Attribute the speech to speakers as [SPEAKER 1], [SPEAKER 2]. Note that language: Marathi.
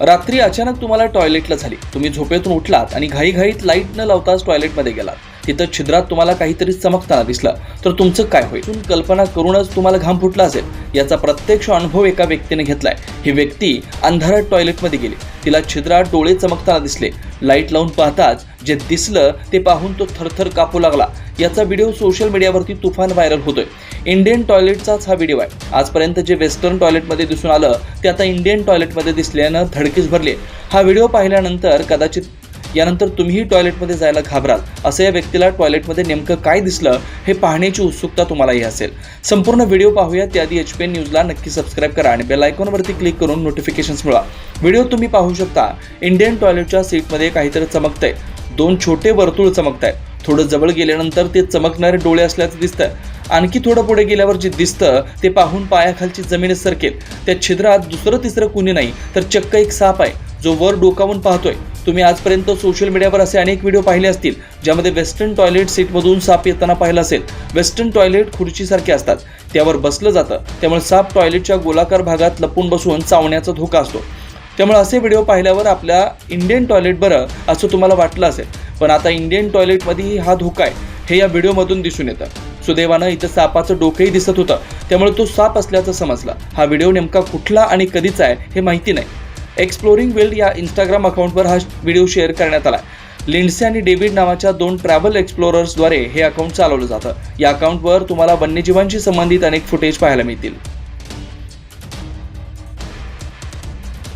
[SPEAKER 1] रात्री अचानक तुम्हाला टॉयलेटला झाली. तुम्ही झोपेतून उठलात आणि घाईघाईत लाइट न लावताच टॉयलेटमध्ये गेलात. तिथं छिद्रात तुम्हाला काहीतरी चमकताना दिसलं. तर तुमचं काय होईल? कल्पना करूनच तुम्हाला घाम फुटला असेल. याचा प्रत्यक्ष अनुभव एका व्यक्तीने घेतलाय. ही व्यक्ती अंधारात टॉयलेटमध्ये गेली. तिला छिद्रात डोळे चमकताना दिसले. लाइट लावून पाहताच जे दिसलं ते पाहून तो थरथर कापू लागला. याचा व्हिडिओ सोशल मीडियावरती तुफान व्हायरल होतोय. इंडियन टॉयलेटचाच हा व्हिडिओ आहे. आजपर्यंत जे वेस्टर्न टॉयलेटमध्ये दिसून आलं ते आता इंडियन टॉयलेटमध्ये दिसल्यानं धडकीच भरले. हा व्हिडिओ पाहिल्यानंतर कदाचित यानंतर तुम्हीही टॉयलेटमध्ये जायला घाबराल असं या व्यक्तीला टॉयलेटमध्ये नेमकं काय दिसलं हे पाहण्याची उत्सुकता तुम्हालाही असेल. संपूर्ण व्हिडिओ पाहूया त्याआधी एच पी एन न्यूजला नक्की सबस्क्राईब करा आणि बेल आयकॉनवरती क्लिक करून नोटिफिकेशन्स मिळवा. व्हिडिओ तुम्ही पाहू शकता इंडियन टॉयलेटच्या सीटमध्ये काहीतरी चमकतंय. दोन छोटे वर्तुळ चमकत आहेत थोडं जवळ गेल्यानंतर ते चमकणारे डोळे असल्याचं दिसतं आणखी थोडं पुढे गेल्यावर जे दिसतं ते पाहून पायाखालची जमीन सरकेल. त्या छिद्रात दुसरं तिसरं कुणी नाही तर चक्क एक साप आहे जो वर डोकावून पाहतोय. तुम्ही आजपर्यंत सोशल मीडियावर असे अनेक व्हिडिओ पाहिले असतील ज्यामध्ये वेस्टर्न टॉयलेट सीटमधून साप येताना पाहिलं असेल. वेस्टर्न टॉयलेट खुर्चीसारखे असतात. त्यावर बसलं जातं. त्यामुळे साप टॉयलेटच्या गोलाकार भागात लपून बसून चावण्याचा धोका असतो. त्यामुळे असे व्हिडिओ पाहिल्यावर आपल्या इंडियन टॉयलेट बरं असं तुम्हाला वाटलं असेल. पण आता इंडियन टॉयलेटमध्येही हा धोका आहे. हे या व्हिडिओमधून दिसून येतं. सुदैवानं इथं सापाचं डोकंही दिसत होतं. त्यामुळे तो साप असल्याचं समजला. हा व्हिडिओ नेमका कुठला आणि कधीचा आहे हे माहिती नाही. एक्सप्लोरिंग वेल्ड या इंस्टाग्राम अकाउंटवर हा व्हिडिओ शेअर करण्यात आला. लिंडसे आणि डेव्हिड नावाच्या दोन ट्रॅव्हल एक्सप्लोरर्सद्वारे हे अकाउंट चालवलं जातं. या अकाउंटवर तुम्हाला वन्यजीवांशी संबंधित अनेक फुटेज पाहायला मिळतील.